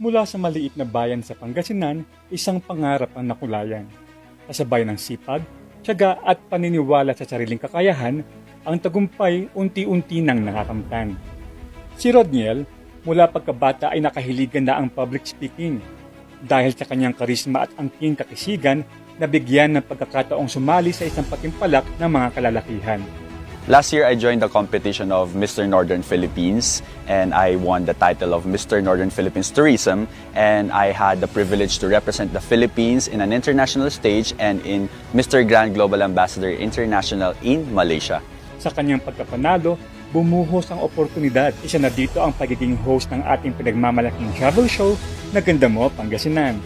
Mula sa maliit na bayan sa Pangasinan, isang pangarap ang nakulayan. Kasabay ng sipag, tiyaga at paniniwala sa sariling kakayahan, ang tagumpay unti-unti nang nakakamtan. Si Rodniel, mula pagkabata ay nakahiligan na ang public speaking. Dahil sa kanyang karisma at angking kakisigan, nabigyan ng pagkakataong sumali sa isang patimpalak ng mga kalalakihan. Last year, I joined the competition of Mr. Northern Philippines, and I won the title of Mr. Northern Philippines Tourism. And I had the privilege to represent the Philippines in an international stage and in Mr. Grand Global Ambassador International in Malaysia. Sa kanyang pagkapanalo, bumuhos ang oportunidad. Isa na dito ang pagiging host ng ating pinagmamalaking travel show na Ganda Mo, Pangasinan.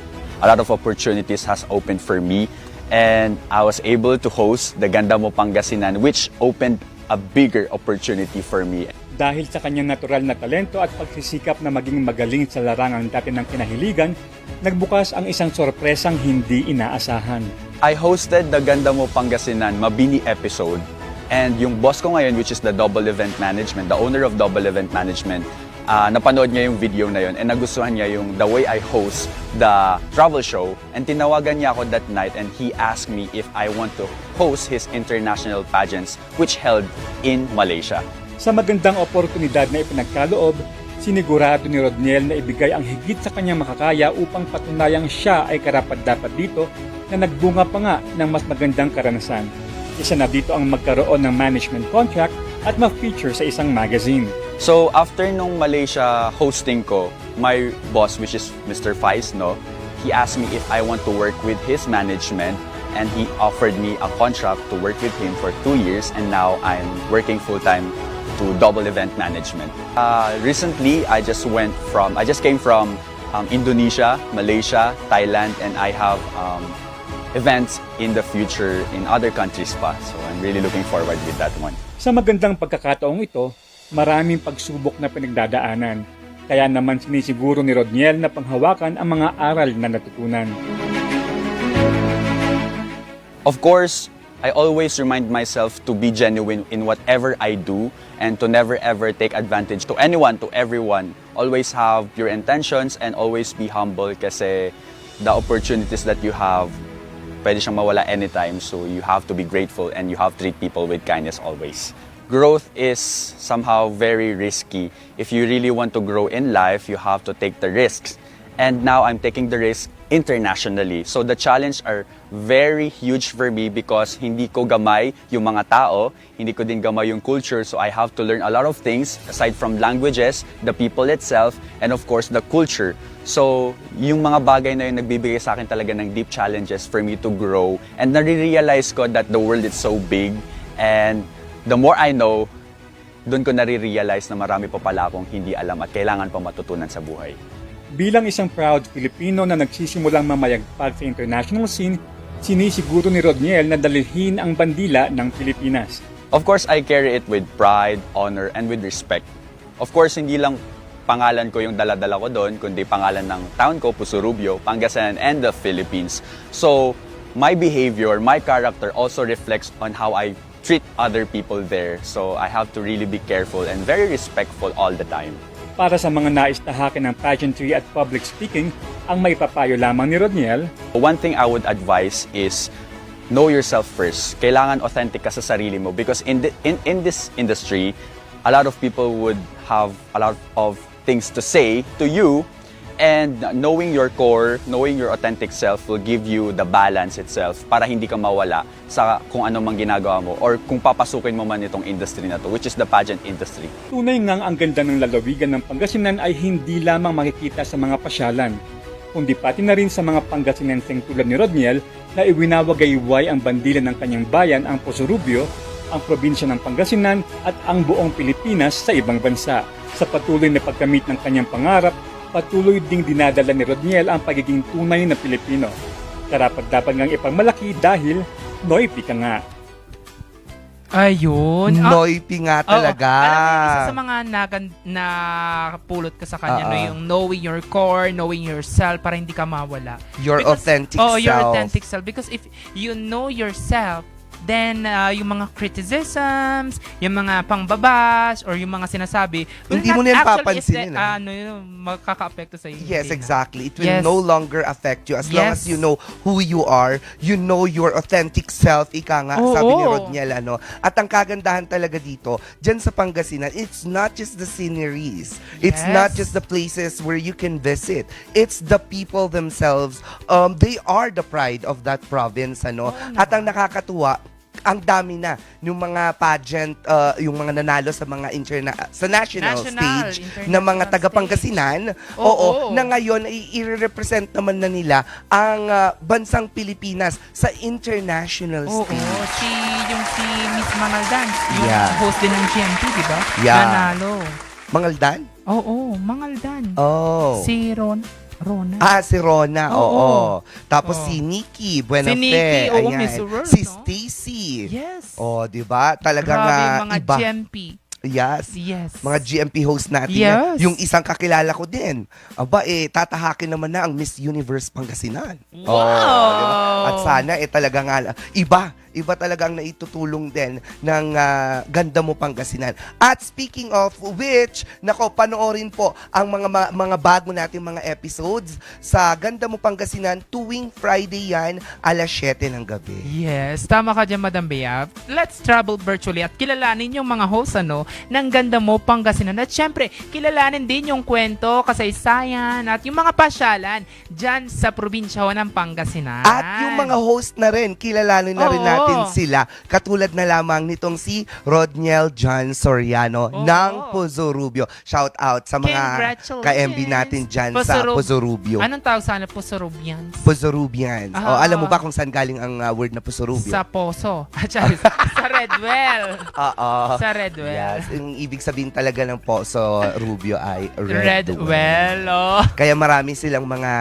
A lot of opportunities has opened for me, and I was able to host the Ganda Mo Pangasinan, which opened a bigger opportunity for me. Dahil sa kanyang natural na talento at pagsisikap na maging magaling sa larangang dati ng kinahiligan, nagbukas ang isang sorpresang hindi inaasahan. I hosted the Ganda Mo Pangasinan Mabini episode and yung boss ko ngayon which is the Double Event Management, the owner of Double Event Management, ah, napanood niya yung video na yun and nagustuhan niya yung the way I host the travel show and tinawagan niya ako that night and he asked me if I want to host his international pageants which held in Malaysia. Sa magandang oportunidad na ipinagkaloob, sinigurado ni Rodniel na ibigay ang higit sa kanyang makakaya upang patunayang siya ay karapat-dapat dito na nagbunga pa nga ng mas magandang karanasan. Isa na dito ang magkaroon ng management contract at ma-feature sa isang magazine. So after nung Malaysia hosting ko, my boss which is Mr. Faiz, no, he asked me if I want to work with his management and he offered me a contract to work with him for two years and now I'm working full-time to double event management. Uh, recently, I just went from, I just came from um, Indonesia, Malaysia, Thailand, and I have um, events in the future in other countries pa. So I'm really looking forward with that one. Sa magandang pagkakataong ito, maraming pagsubok na pinagdadaanan. Kaya naman sinisiguro ni Rodniel na panghawakan ang mga aral na natutunan. Of course, I always remind myself to be genuine in whatever I do and to never ever take advantage to anyone, to everyone. Always have your intentions and always be humble kasi the opportunities that you have, pwede siyang mawala anytime. So you have to be grateful and you have to treat people with kindness always. Growth is somehow very risky. If you really want to grow in life, you have to take the risks. And now I'm taking the risk internationally. So the challenge are very huge for me because hindi ko gamay yung mga tao, hindi ko din gamay yung culture. So I have to learn a lot of things aside from languages, the people itself, and of course the culture. So yung mga bagay na yun nagbibigay sa akin talaga ng deep challenges for me to grow. And nare-realize ko that the world is so big and the more I know, doon ko nare-realize na marami pa pala akong hindi alam at kailangan pa matutunan sa buhay. Bilang isang proud Filipino na nagsisimulang mamayagpag sa international scene, sinisiguro ni Rodniel na dalhin ang bandila ng Pilipinas. Of course, I carry it with pride, honor, and with respect. Of course, hindi lang pangalan ko yung daladala ko doon, kundi pangalan ng town ko, Pusurubio, Pangasinan, and the Philippines. So, my behavior, my character also reflects on how I treat other people there. So, I have to really be careful and very respectful all the time. Para sa mga nais tahakin ng pageantry at public speaking, ang may papayo lamang ni Rodniel, One thing I would advise is know yourself first. Kailangan authentic ka sa sarili mo because in, the, in, in this industry, a lot of people would have a lot of things to say to you and knowing your core, knowing your authentic self will give you the balance itself para hindi ka mawala sa kung ano mang ginagawa mo or kung papasukin mo man itong industry na to, which is the pageant industry. tunay ngang ang ganda ng lalawigan ng Pangasinan ay hindi lamang makikita sa mga pasyalan, kundi pati na rin sa mga Pangasinenseng tulad ni Rodniel na iwinawagayway ang bandila ng kanyang bayan ang Posurubio, ang probinsya ng Pangasinan at ang buong Pilipinas sa ibang bansa. Sa patuloy na pagkamit ng kanyang pangarap, patuloy ding dinadala ni Rodniel ang pagiging tunay na Pilipino. Karapat dapat ngang ipagmalaki dahil Noypi ka nga. Ayun. Ah, Noity nga talaga. Alam mo, isa sa mga nagan, na pulot ka sa kanya, no, Oo. yung knowing your core, knowing yourself, para hindi ka mawala. Your Because- authentic oh, self. your authentic self. Because if you know yourself, Then, uh, yung mga criticisms, yung mga pangbabas, or yung mga sinasabi, will Hindi not mo na yan actually papansinin, effect- ah. ano, yun, makaka-apekto sa iyo. Yes, exactly. It will Yes. no longer affect you as long as you know who you are, you know your authentic self, ika nga, Oo. sabi ni Rodniel, ano. At ang kagandahan talaga dito, dyan sa Pangasinan, it's not just the sceneries. It's Yes. not just the places where you can visit. It's the people themselves. Um, they are the pride of that province, ano. At ang nakakatuwa, ang dami na yung mga pageant, uh, yung mga nanalo sa mga interna sa national, National, stage international na mga taga stage. Pangasinan. Oo. Oo, na ngayon ay i-represent naman na nila ang ah, bansang Pilipinas sa international Oo, stage. si, yung si Miss Mangaldan, yung Yeah. host din ng GMT, di ba? Yeah. Nanalo. Mangaldan? Oo, Mangaldan. Oh. Si Ron, Rona. Ah, si Rona, oo. Oo. Tapos Oo. si Nikki Buenafe. Si Nikki, oo. Miss World, Si no? Stacy. Yes. Oh, 'di ba? Talagang Grabe ah, mga iba. GMP. Yes. Yes. Mga GMP host natin. Yes. Yung isang kakilala ko din. Aba, eh, tatahakin naman na ang Miss Universe Pangasinan. Wow! Oh, di ba? At sana, eh, talaga nga, iba. Iba talaga ang naitutulong din ng ah, ganda mo Pangasinan. At speaking of which, nako, panoorin po ang mga ma- mga bago nating mga episodes sa Ganda mo Pangasinan tuwing Friday yan, alas 7 ng gabi. Yes, tama ka dyan, Madam Bea. Let's travel virtually at kilalanin yung mga host ano, ng ganda mo Pangasinan. At syempre, kilalanin din yung kwento, kasaysayan, at yung mga pasyalan dyan sa probinsya ng Pangasinan. At yung mga host na rin, kilalanin na rin Oo. Natin sila. Katulad na lamang nitong si Rodniel John Soriano Oo. ng Pozo Rubio. Shout out sa mga Congratulations. ka-MB natin dyan sa Pozo Rub- Pozo Rubio. Anong tawag sana po sa Rubians? Pozo Rubians. Ah. O, alam mo ba kung saan galing ang uh, word na Pozo Rubio? Sa Poso. Sorry, sa Redwell. Oo. Sa Redwell. Yes, yung ibig sabihin talaga ng Pozo Rubio ay red. Redwell, oh. Kaya marami silang mga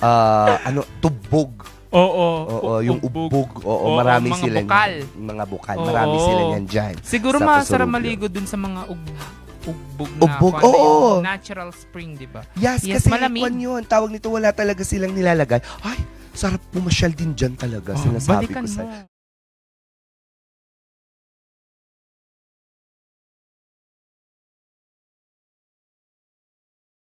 ah, ano tubog. Oo. Oo, yung ubog. Oo, Oo, marami mga sila. bukal. Mga bukal. Oo. Marami sila niyan dyan. Siguro sa masarap maligo dun sa mga ug ugbog na Ugbog, oo. natural spring, di ba? Yes, Yes, kasi malamig. kwan yun. Tawag nito wala talaga silang nilalagay. Ay, sarap pumasyal din dyan talaga. Oh, sinasabi balikan ko sa mo.